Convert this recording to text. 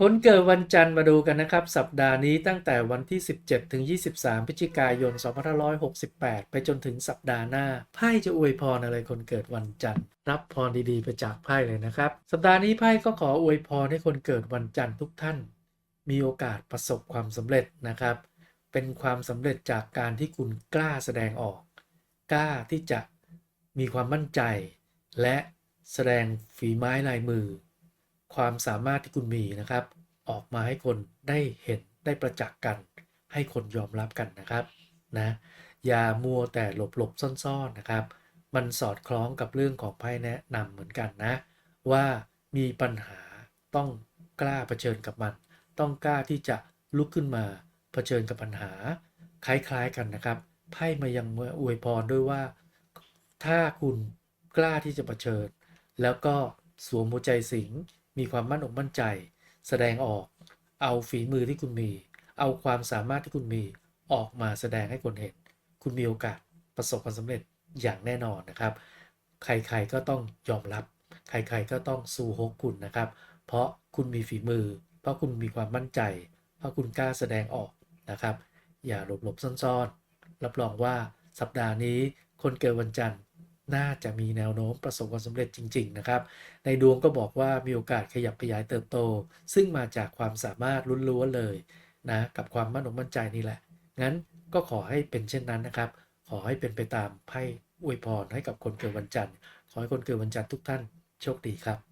คนเกิดวันจันทร์มาดูกันนะครับ สัปดาห์นี้ตั้งแต่วันที่ 17 ถึง 23 พฤศจิกายน 2568 ไปจนถึงสัปดาห์หน้า ไพ่จะอวยพรอะไรคนเกิดวันจันทร์ รับพรดีๆไปจากไพ่เลยนะครับ สัปดาห์นี้ไพ่ก็ขออวยพรให้คนเกิดวันจันทร์ทุกท่าน มีโอกาสประสบความสำเร็จนะครับ เป็นความสำเร็จจากการที่คุณกล้าแสดงออก กล้าที่จะมีความมั่นใจ และแสดงฝีไม้ลายมือ ความสามารถที่คุณมีนะครับ ออกมาให้คนได้เห็นได้ประจักษ์กัน ให้คนยอมรับกันนะครับนะอย่ามัวแต่หลบหลบซ่อนๆนะครับ มันสอดคล้องกับเรื่องของไพ่แนะนำเหมือนกันนะ ว่ามีปัญหาต้องกล้าเผชิญกับมัน ต้องกล้าที่จะลุกขึ้นมาเผชิญกับปัญหา คล้ายๆกันนะครับไพ่มายังอวยพรด้วยว่า ถ้าคุณกล้าที่จะเผชิญ แล้วก็สวมหัวใจสิง มีความมั่นอกมั่นใจ แสดงออก เอาฝีมือที่คุณมี เอาความสามารถที่คุณมีออกมาแสดงให้คนเห็น คุณมีโอกาสประสบความสำเร็จอย่างแน่นอนนะครับ ใครๆก็ต้องยอมรับ ใครๆก็ต้องสู้ฮกคุณนะครับ เพราะคุณมีฝีมือ เพราะคุณมีความมั่นใจ เพราะคุณกล้าแสดงออกนะครับ อย่าหลบหลบๆซ่อนๆ รับรองว่าสัปดาห์นี้คนเกิดวันจันทร์ น่าจะมีแนวโน้มประสบความสำเร็จจริง ๆ นะครับ ในดวงก็บอกว่ามีโอกาสขยับขยายเติบโต ซึ่งมาจากความสามารถล้วนๆเลยนะกับความมั่นอกมั่นใจนี่แหละ งั้นก็ขอให้เป็นเช่นนั้นนะครับ ขอให้เป็นไปตามไพ่อวยพรให้กับคนเกิดวันจันทร์ ขอให้คนเกิดวันจันทร์ทุกท่านโชคดีครับ